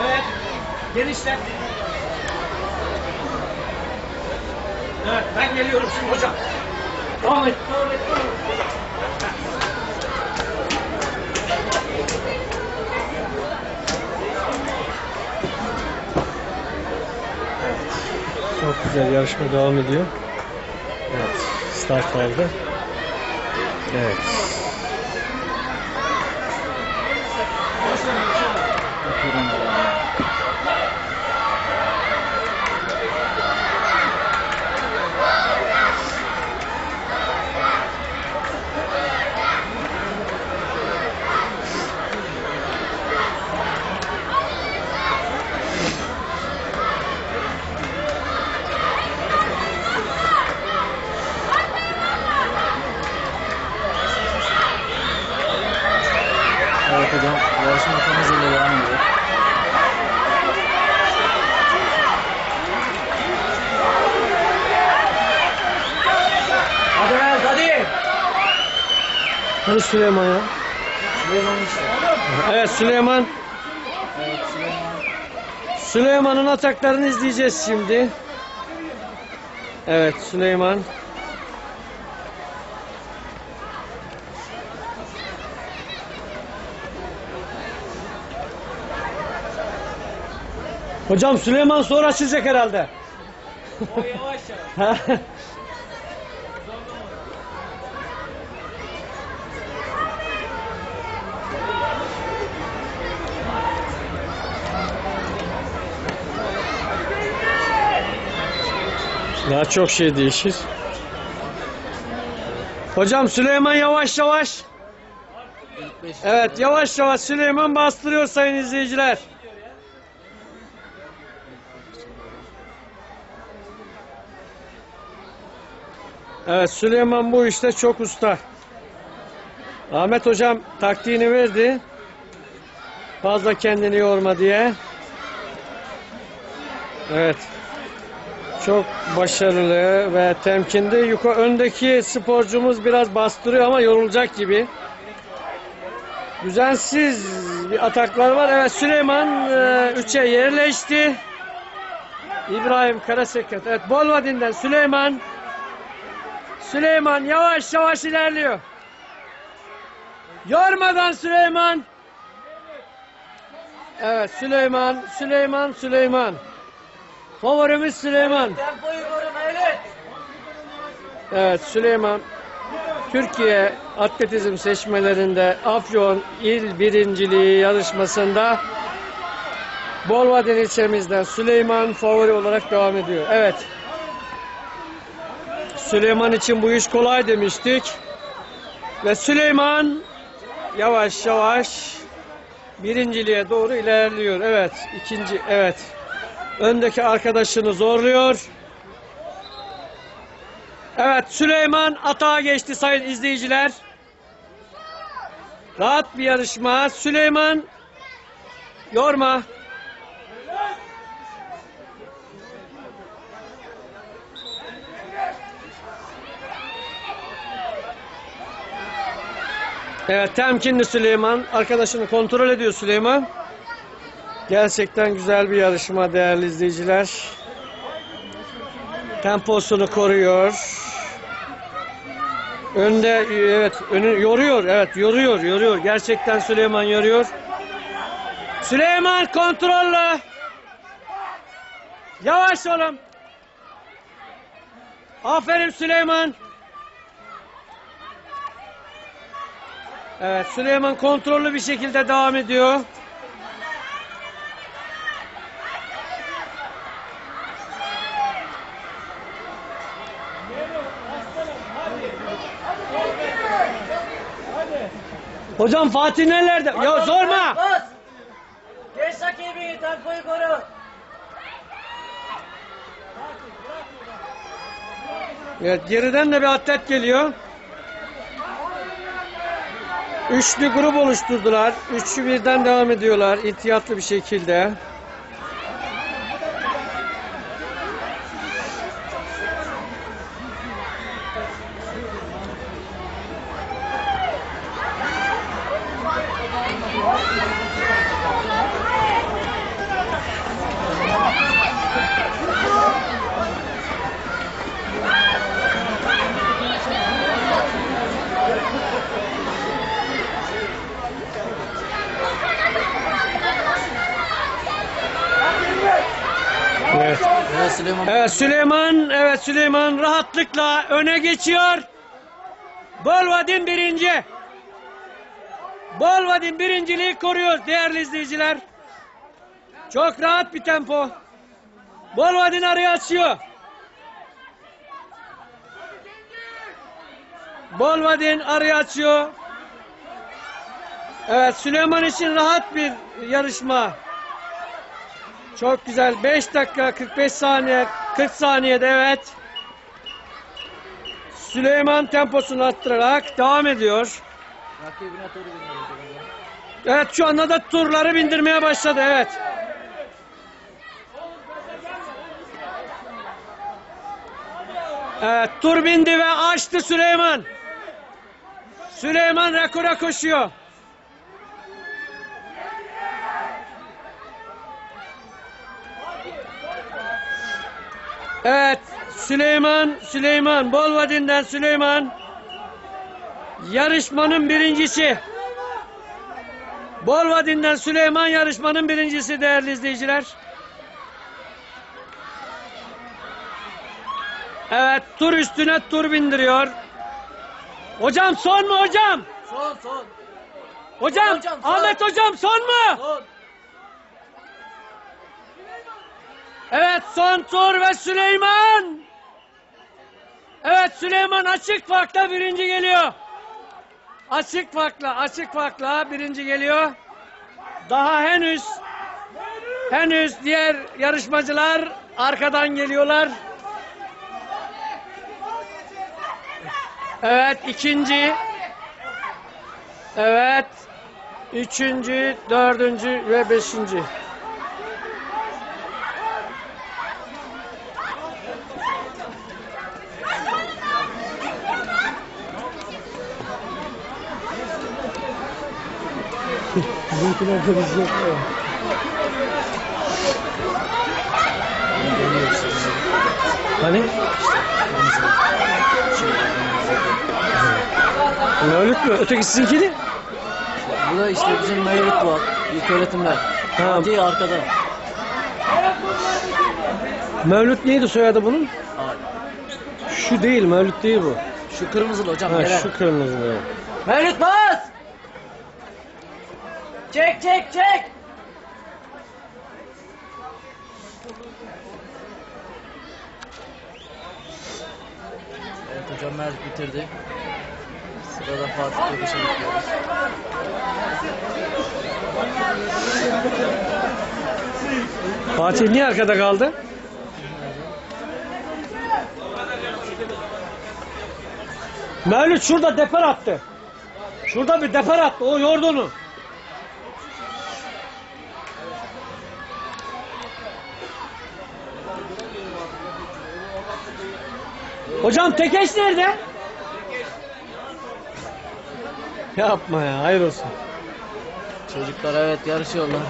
Evet. Genişlet. Evet ben geliyorum şimdi hocam. Devam et. Devam et. Çok güzel yarışma devam ediyor. Evet. Start aldı. Evet hocam. Yarışma tam hızıyla devam ediyor. Hadi ver hadi. Hadi Süleyman ya. Süleyman işte. Evet Süleyman. Evet Süleyman. Süleyman'ın ataklarını izleyeceğiz şimdi. Evet Süleyman. Hocam Süleyman sonra açılacak herhalde. O yavaş yavaş. Daha çok şey değişir. Hocam Süleyman yavaş yavaş. Evet yavaş yavaş Süleyman bastırıyor sayın izleyiciler. Evet Süleyman bu işte çok usta. Ahmet hocam taktiğini verdi. Fazla kendini yorma diye. Evet. Çok başarılı ve temkinli. Yukarı öndeki sporcumuz biraz bastırıyor ama yorulacak gibi. Düzensiz bir ataklar var. Evet Süleyman 3'e yerleşti. İbrahim Karaseket. Evet Bolvadin'den Süleyman. Süleyman yavaş yavaş ilerliyor. Yormadan Süleyman. Evet Süleyman, Süleyman, Süleyman. Favorimiz Süleyman. Evet Süleyman Türkiye atletizm seçmelerinde Afyon İl Birinciliği yarışmasında Bolvadin ilçemizden Süleyman favori olarak devam ediyor. Evet. Süleyman için bu iş kolay demiştik. Ve Süleyman yavaş yavaş birinciliğe doğru ilerliyor. Evet. ikinci evet. Öndeki arkadaşını zorluyor. Evet Süleyman atağa geçti sayın izleyiciler. Rahat bir yarışma. Süleyman yorma. Evet temkinli Süleyman. Arkadaşını kontrol ediyor Süleyman. Gerçekten güzel bir yarışma değerli izleyiciler. Temposunu koruyor. Önde evet önü yoruyor. Evet yoruyor, yoruyor. Gerçekten Süleyman yoruyor. Süleyman kontrollü. Yavaş oğlum. Aferin Süleyman. Evet Süleyman kontrollü bir şekilde devam ediyor. Hocam Fatih nerelerde? Ya sorma. Bas. Geç rakibi tempoyu koru. Evet geriden de bir atlet geliyor. Üçlü grup oluşturdular. Üçlü birden devam ediyorlar ihtiyatlı bir şekilde. Evet Süleyman. Evet Süleyman, evet Süleyman rahatlıkla öne geçiyor. Bolvadin birinci. Bolvadin birinciliği koruyor değerli izleyiciler. Çok rahat bir tempo. Bolvadin araya açıyor. Bolvadin araya açıyor. Evet Süleyman için rahat bir yarışma. Çok güzel. 5 dakika 45 saniye 40 saniyede evet. Süleyman temposunu arttırarak devam ediyor. Evet şu anda da turları bindirmeye başladı evet. Evet tur bindi ve açtı Süleyman. Süleyman rekora koşuyor. Evet Süleyman, Süleyman, Bolvadin'den Süleyman. Yarışmanın birincisi. Bolvadin'den Süleyman yarışmanın birincisi değerli izleyiciler. Evet tur üstüne tur bindiriyor. Hocam son mu hocam? Son son. Hocam, Hocam, son. Ahmet hocam son mu? Son. Evet son tur ve Süleyman. Evet Süleyman açık farkla birinci geliyor. Açık farkla açık farkla birinci geliyor. Daha henüz henüz diğer yarışmacılar arkadan geliyorlar. Evet ikinci. Evet. Üçüncü, dördüncü ve beşinci. Bizimkiler de biz yok ya. Hani? Mevlüt mü? Öteki sizinkini? Bu da işte bizim Mevlüt var. İlk öğretimler. Tamam. Fatih arkada. Mevlüt neydi soyadı bunun? Şu değil, Mevlüt değil bu. Şu kırmızılı hocam. Ha, gelen. şu kırmızı. evet. Mevlüt bas! Çek çek çek! Evet hocam Mert bitirdi. Sırada Fatih Köküş'e bekliyoruz. Fatih niye arkada kaldı? Mevlüt şurada deper attı. Şurada bir deper attı. O yordu onu. Hocam tekeş nerede? Yapma ya, hayır olsun. Çocuklar evet yarışıyorlar.